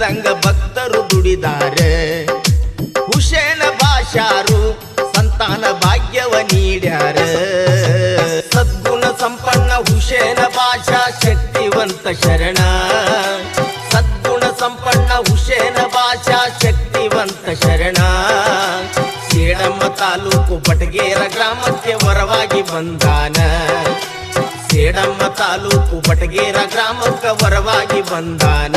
ದುಡಿದಂಗ ಭಕ್ತರು ದುಡಿದಾರೆ. ಹುಸೇನ ಭಾಷಾರು ಸಂತಾನ ಭಾಗ್ಯವ ನೀಡ್ಯಾರ. ಸದ್ಗುಣ ಸಂಪನ್ನ ಹುಸೇನ ಭಾಷಾ ಶಕ್ತಿವಂತ ಶರಣ. ಸದ್ಗುಣ ಸಂಪನ್ನ ಹುಸೇನ ಭಾಷಾ ಶಕ್ತಿವಂತ ಶರಣ. ಸೇಡಮ್ಮ ತಾಲೂಕು ಬಟಗೇರ ಗ್ರಾಮಕ್ಕೆ ವರವಾಗಿ ಬಂದಾನ. ಸೇಡಮ್ಮ ತಾಲೂಕು ಬಟಗೇರ ಗ್ರಾಮಕ್ಕ ವರವಾಗಿ ಬಂದಾನ.